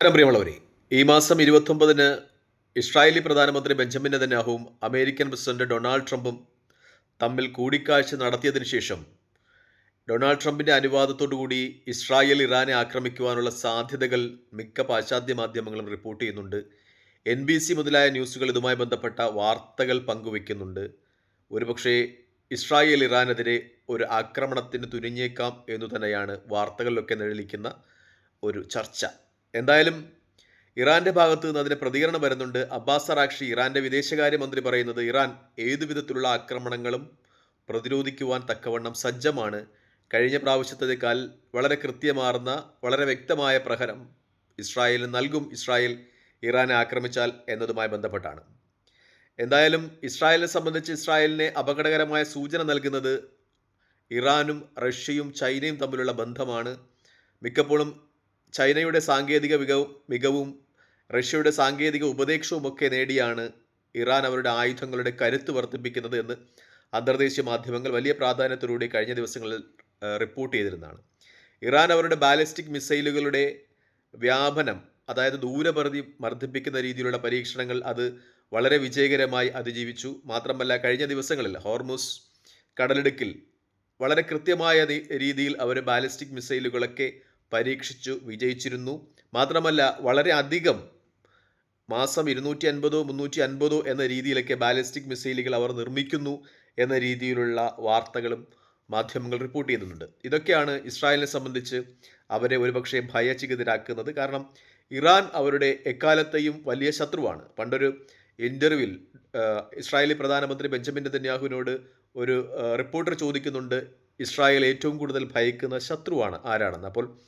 നമസ്കാരം പ്രിയമുള്ളവരെ. ഈ മാസം ഇരുപത്തൊമ്പതിന് ഇസ്രായേലി പ്രധാനമന്ത്രി ബെഞ്ചമിൻ നെതന്യാഹുവും അമേരിക്കൻ പ്രസിഡന്റ് ഡൊണാൾഡ് ട്രംപും തമ്മിൽ കൂടിക്കാഴ്ച നടത്തിയതിനു ശേഷം ഡൊണാൾഡ് ട്രംപിന്റെ അനുവാദത്തോടുകൂടി ഇസ്രായേൽ ഇറാനെ ആക്രമിക്കുവാനുള്ള സാധ്യതകൾ മിക്ക പാശ്ചാത്യ മാധ്യമങ്ങളും റിപ്പോർട്ട് ചെയ്യുന്നുണ്ട്. എൻ ബി സി മുതലായ ന്യൂസുകൾ ഇതുമായി ബന്ധപ്പെട്ട വാർത്തകൾ പങ്കുവെക്കുന്നുണ്ട് ഒരുപക്ഷേ ഇസ്രായേൽ ഇറാനെതിരെ ഒരു ആക്രമണത്തിന് തുനിഞ്ഞേക്കാം എന്നു തന്നെയാണ് വാർത്തകളിലൊക്കെ നിഴലിക്കുന്ന ഒരു ചർച്ച. എന്തായാലും ഇറാന്റെ ഭാഗത്ത് നിന്ന് അതിന് പ്രതികരണം വരുന്നുണ്ട്. അബ്ബാസ് അറാക്ഷി ഇറാന്റെ വിദേശകാര്യമന്ത്രി പറയുന്നത് ഇറാൻ ഏതു വിധത്തിലുള്ള ആക്രമണങ്ങളും പ്രതിരോധിക്കുവാൻ തക്കവണ്ണം സജ്ജമാണ്. കഴിഞ്ഞ പ്രാവശ്യത്തേക്കാൾ വളരെ കൃത്യമാർന്ന വളരെ വ്യക്തമായ പ്രഹരം ഇസ്രായേലിന് നൽകും. ഇസ്രായേൽ ഇറാനെ ആക്രമിച്ചാൽ എന്നതുമായി ബന്ധപ്പെട്ടാണ്. എന്തായാലും ഇസ്രായേലിനെ സംബന്ധിച്ച് ഇസ്രായേലിനെ അപകടകരമായ സൂചന നൽകുന്നത് ഇറാനും റഷ്യയും ചൈനയും തമ്മിലുള്ള ബന്ധമാണ്. മിക്കപ്പോഴും ചൈനയുടെ സാങ്കേതിക മികവും മികവും റഷ്യയുടെ സാങ്കേതിക ഉപദേശവും ഒക്കെ നേടിയാണ് ഇറാൻ അവരുടെ ആയുധങ്ങളുടെ കരുത്ത് വർദ്ധിപ്പിക്കുന്നത് എന്ന് അന്തർദേശീയ മാധ്യമങ്ങൾ വലിയ പ്രാധാന്യത്തോടുകൂടി കഴിഞ്ഞ ദിവസങ്ങളിൽ റിപ്പോർട്ട് ചെയ്തിരുന്നതാണ്. ഇറാൻ അവരുടെ ബാലിസ്റ്റിക് മിസൈലുകളുടെ വ്യാപനം അതായത് ദൂരപരിധി വർദ്ധിപ്പിക്കുന്ന രീതിയിലുള്ള പരീക്ഷണങ്ങൾ അത് വളരെ വിജയകരമായി അതിജീവിച്ചു. മാത്രമല്ല കഴിഞ്ഞ ദിവസങ്ങളിൽ ഹോർമുസ് കടലിടുക്കിൽ വളരെ കൃത്യമായ രീതിയിൽ അവർ ബാലിസ്റ്റിക് മിസൈലുകളൊക്കെ പരീക്ഷിച്ചു വിജയിച്ചിരുന്നു. മാത്രമല്ല വളരെ അധികം മാസം ഇരുന്നൂറ്റി അൻപതോ മുന്നൂറ്റി അൻപതോ എന്ന രീതിയിലൊക്കെ ബാലിസ്റ്റിക് മിസൈലുകൾ അവർ നിർമ്മിക്കുന്നു എന്ന രീതിയിലുള്ള വാർത്തകളും മാധ്യമങ്ങൾ റിപ്പോർട്ട് ചെയ്യുന്നുണ്ട്. ഇതൊക്കെയാണ് ഇസ്രായേലിനെ സംബന്ധിച്ച് അവരെ ഒരുപക്ഷെ ഭയചികിതരാക്കുന്നത്. കാരണം ഇറാൻ അവരുടെ എക്കാലത്തെയും വലിയ ശത്രുവാണ്. പണ്ടൊരു ഇന്റർവ്യൂവിൽ ഇസ്രായേലി പ്രധാനമന്ത്രി ബെഞ്ചമിൻ നെതന്യാഹുവിനോട് ഒരു റിപ്പോർട്ടർ ചോദിക്കുന്നുണ്ട് ഇസ്രായേൽ ഏറ്റവും കൂടുതൽ ഭയക്കുന്ന ശത്രുവാണ് ആരാണെന്ന്. അപ്പോൾ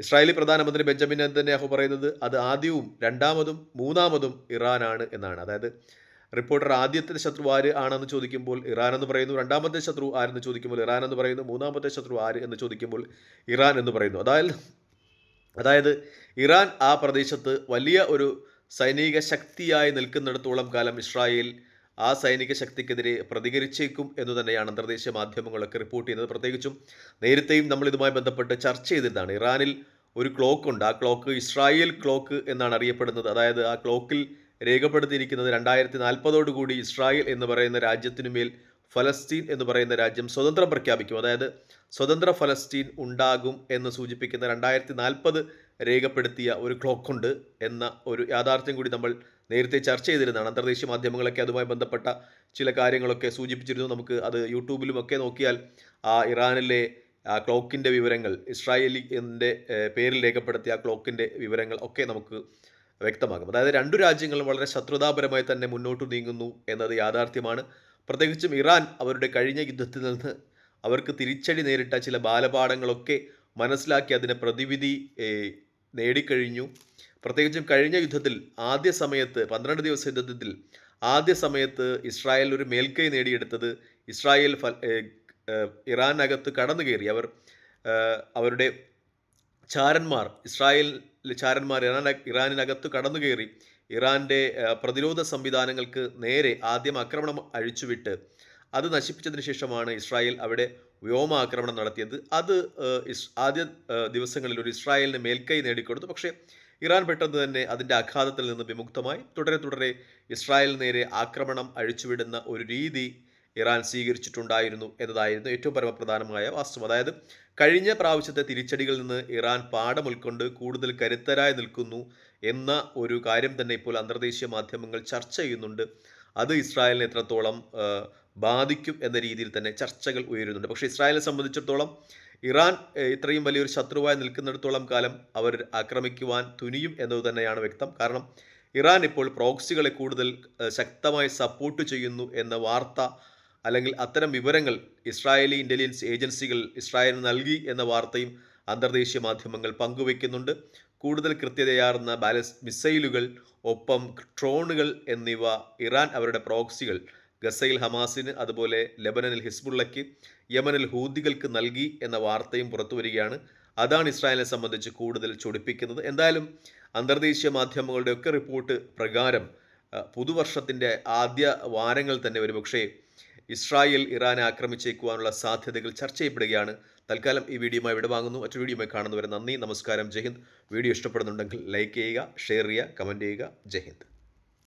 ഇസ്രായേലി പ്രധാനമന്ത്രി ബെഞ്ചമിൻ നെതന്യാഹു പറയുന്നത് അത് ആദ്യവും രണ്ടാമതും മൂന്നാമതും ഇറാനാണ് എന്നാണ്. അതായത് റിപ്പോർട്ടർ ആദ്യത്തെ ശത്രു ആര് ആണെന്ന് ചോദിക്കുമ്പോൾ ഇറാൻ എന്ന് പറയുന്നു രണ്ടാമത്തെ ശത്രു ആരെന്ന് ചോദിക്കുമ്പോൾ ഇറാൻ എന്ന് പറയുന്നു മൂന്നാമത്തെ ശത്രു ആര് എന്ന് ചോദിക്കുമ്പോൾ ഇറാൻ എന്ന് പറയുന്നു. അതായത് അതായത് ഇറാൻ ആ പ്രദേശത്ത് വലിയ ഒരു സൈനിക ശക്തിയായി നിൽക്കുന്നിടത്തോളം കാലം ഇസ്രായേൽ ആ സൈനിക ശക്തിക്കെതിരെ പ്രതികരിച്ചേക്കും എന്ന് തന്നെയാണ് അന്തർദേശീയ മാധ്യമങ്ങളൊക്കെ റിപ്പോർട്ട് ചെയ്യുന്നത്. പ്രത്യേകിച്ചും നേരത്തെയും നമ്മൾ ഇതുമായി ബന്ധപ്പെട്ട് ചർച്ച ചെയ്തിട്ടാണ് ഇറാനിൽ ഒരു ക്ലോക്ക് ഉണ്ട്. ആ ക്ലോക്ക് ഇസ്രായേൽ ക്ലോക്ക് എന്നാണ് അറിയപ്പെടുന്നത്. അതായത് ആ ക്ലോക്കിൽ രേഖപ്പെടുത്തിയിരിക്കുന്നത് രണ്ടായിരത്തി നാൽപ്പതോടുകൂടി ഇസ്രായേൽ എന്ന് പറയുന്ന രാജ്യത്തിനുമേൽ ഫലസ്തീൻ എന്ന് പറയുന്ന രാജ്യം സ്വതന്ത്രം പ്രഖ്യാപിക്കും. അതായത് സ്വതന്ത്ര ഫലസ്തീൻ ഉണ്ടാകും എന്ന് സൂചിപ്പിക്കുന്ന രണ്ടായിരത്തി നാൽപ്പത് രേഖപ്പെടുത്തിയ ഒരു ക്ലോക്കുണ്ട് എന്ന ഒരു യാഥാർത്ഥ്യം കൂടി നമ്മൾ നേരത്തെ ചർച്ച ചെയ്തിരുന്നതാണ്. അന്തർദേശീയ മാധ്യമങ്ങളൊക്കെ അതുമായി ബന്ധപ്പെട്ട ചില കാര്യങ്ങളൊക്കെ സൂചിപ്പിച്ചിരുന്നു. നമുക്ക് അത് യൂട്യൂബിലും ഒക്കെ നോക്കിയാൽ ആ ഇറാനിലെ ആ ക്ലോക്കിന്റെ വിവരങ്ങൾ ഇസ്രായേലിന്റെ പേരിൽ രേഖപ്പെടുത്തിയ ആ ക്ലോക്കിന്റെ വിവരങ്ങൾ ഒക്കെ നമുക്ക് വ്യക്തമാകും. അതായത് രണ്ടു രാജ്യങ്ങളും വളരെ ശത്രുതാപരമായി തന്നെ മുന്നോട്ട് നീങ്ങുന്നു എന്നത് യാഥാർത്ഥ്യമാണ്. പ്രത്യേകിച്ചും ഇറാൻ അവരുടെ കഴിഞ്ഞ യുദ്ധത്തിൽ നിന്ന് അവർക്ക് തിരിച്ചടി നേരിട്ട ചില ബാലപാഠങ്ങളൊക്കെ മനസ്സിലാക്കി അതിനെ പ്രതിവിധി നേടിക്കഴിഞ്ഞു. പ്രത്യേകിച്ചും കഴിഞ്ഞ യുദ്ധത്തിൽ ആദ്യ സമയത്ത് പന്ത്രണ്ട് ദിവസ യുദ്ധത്തിൽ ആദ്യ സമയത്ത് ഇസ്രായേൽ ഒരു മേൽക്കൈ നേടിയെടുത്തത് ഇസ്രായേൽ ഏഹ്, ഇറാനകത്ത് കടന്നു കയറി അവർ അവരുടെ ചാരന്മാർ ഇസ്രായേൽ ചാരന്മാർ ഇറാൻ ഇറാനിനകത്ത് കടന്നു കയറി ഇറാന്റെ പ്രതിരോധ സംവിധാനങ്ങൾക്ക് നേരെ ആദ്യം ആക്രമണം അഴിച്ചുവിട്ട് അത് നശിപ്പിച്ചതിന് ശേഷമാണ് ഇസ്രായേൽ അവിടെ വ്യോമാക്രമണം നടത്തിയത്. അത് ആദ്യ ദിവസങ്ങളിൽ ഒരു ഇസ്രായേലിന് മേൽക്കൈ നേടിക്കൊടുത്തു. പക്ഷേ ഇറാൻ പെട്ടെന്ന് തന്നെ അതിന്റെ ആഘാതത്തിൽ നിന്ന് വിമുക്തമായി. തുടരെ തുടരെ ഇസ്രായേലിന് നേരെ ആക്രമണം അഴിച്ചുവിടുന്ന ഒരു രീതി ഇറാൻ സ്വീകരിച്ചിട്ടുണ്ടായിരുന്നു എന്നതായിരുന്നു ഏറ്റവും പരമപ്രധാനമായ വാസ്തവം. അതായത് കഴിഞ്ഞ പ്രാവശ്യത്തെ തിരിച്ചടികളിൽ നിന്ന് ഇറാൻ പാഠം ഉൾക്കൊണ്ട് കൂടുതൽ കരുത്തരായി നിൽക്കുന്നു എന്ന ഒരു കാര്യം തന്നെ ഇപ്പോൾ അന്തർദേശീയ മാധ്യമങ്ങൾ ചർച്ച ചെയ്യുന്നുണ്ട്. അത് ഇസ്രായേലിനെ എത്രത്തോളം ബാധിക്കും എന്ന രീതിയിൽ തന്നെ ചർച്ചകൾ ഉയരുന്നുണ്ട്. പക്ഷേ ഇസ്രായേലിനെ സംബന്ധിച്ചിടത്തോളം ഇറാൻ ഇത്രയും വലിയൊരു ശത്രുവായി നിൽക്കുന്നിടത്തോളം കാലം അവർ ആക്രമിക്കുവാൻ തുനിയും എന്നത് തന്നെയാണ് വ്യക്തം. കാരണം ഇറാൻ ഇപ്പോൾ പ്രോക്സികളെ കൂടുതൽ ശക്തമായി സപ്പോർട്ട് ചെയ്യുന്നു എന്ന വാർത്ത അല്ലെങ്കിൽ അത്തരം വിവരങ്ങൾ ഇസ്രായേലി ഇന്റലിജൻസ് ഏജൻസികൾ ഇസ്രായേലിന് നൽകി എന്ന വാർത്തയും അന്തർദേശീയ മാധ്യമങ്ങൾ പങ്കുവയ്ക്കുന്നുണ്ട് കൂടുതൽ കൃത്യതയാർന്ന ബാലസ് മിസൈലുകൾ ഒപ്പം ഡ്രോണുകൾ എന്നിവ ഇറാൻ അവരുടെ പ്രോക്സികൾ ഗസയിൽ ഹമാസിന് അതുപോലെ ലെബനനിൽ ഹിസ്ബുള്ളയ്ക്ക് യമനിൽ ഹൂദികൾക്ക് നൽകി എന്ന വാർത്തയും പുറത്തു വരികയാണ്. അതാണ് ഇസ്രായേലിനെ സംബന്ധിച്ച് കൂടുതൽ ചൊടിപ്പിക്കുന്നത്. എന്തായാലും അന്തർദേശീയ മാധ്യമങ്ങളുടെയൊക്കെ റിപ്പോർട്ട് പ്രകാരം പുതുവർഷത്തിന്റെ ആദ്യ വാരങ്ങൾ തന്നെ ഒരുപക്ഷേ ഇസ്രായേൽ ഇറാനെ ആക്രമിച്ചേക്കുവാനുള്ള സാധ്യതകൾ ചർച്ച ചെയ്യപ്പെടുകയാണ്. തൽക്കാലം ഈ വീഡിയോയുമായി വിടവാങ്ങുന്നു മറ്റു വീഡിയോമായി കാണുന്നവരെ നന്ദി. നമസ്കാരം. ജയ്ഹിന്ദ് വീഡിയോ ഇഷ്ടപ്പെടുന്നുണ്ടെങ്കിൽ ലൈക്ക് ചെയ്യുക ഷെയർ ചെയ്യുക കമന്റ് ചെയ്യുക. ജയ്ഹിന്ദ്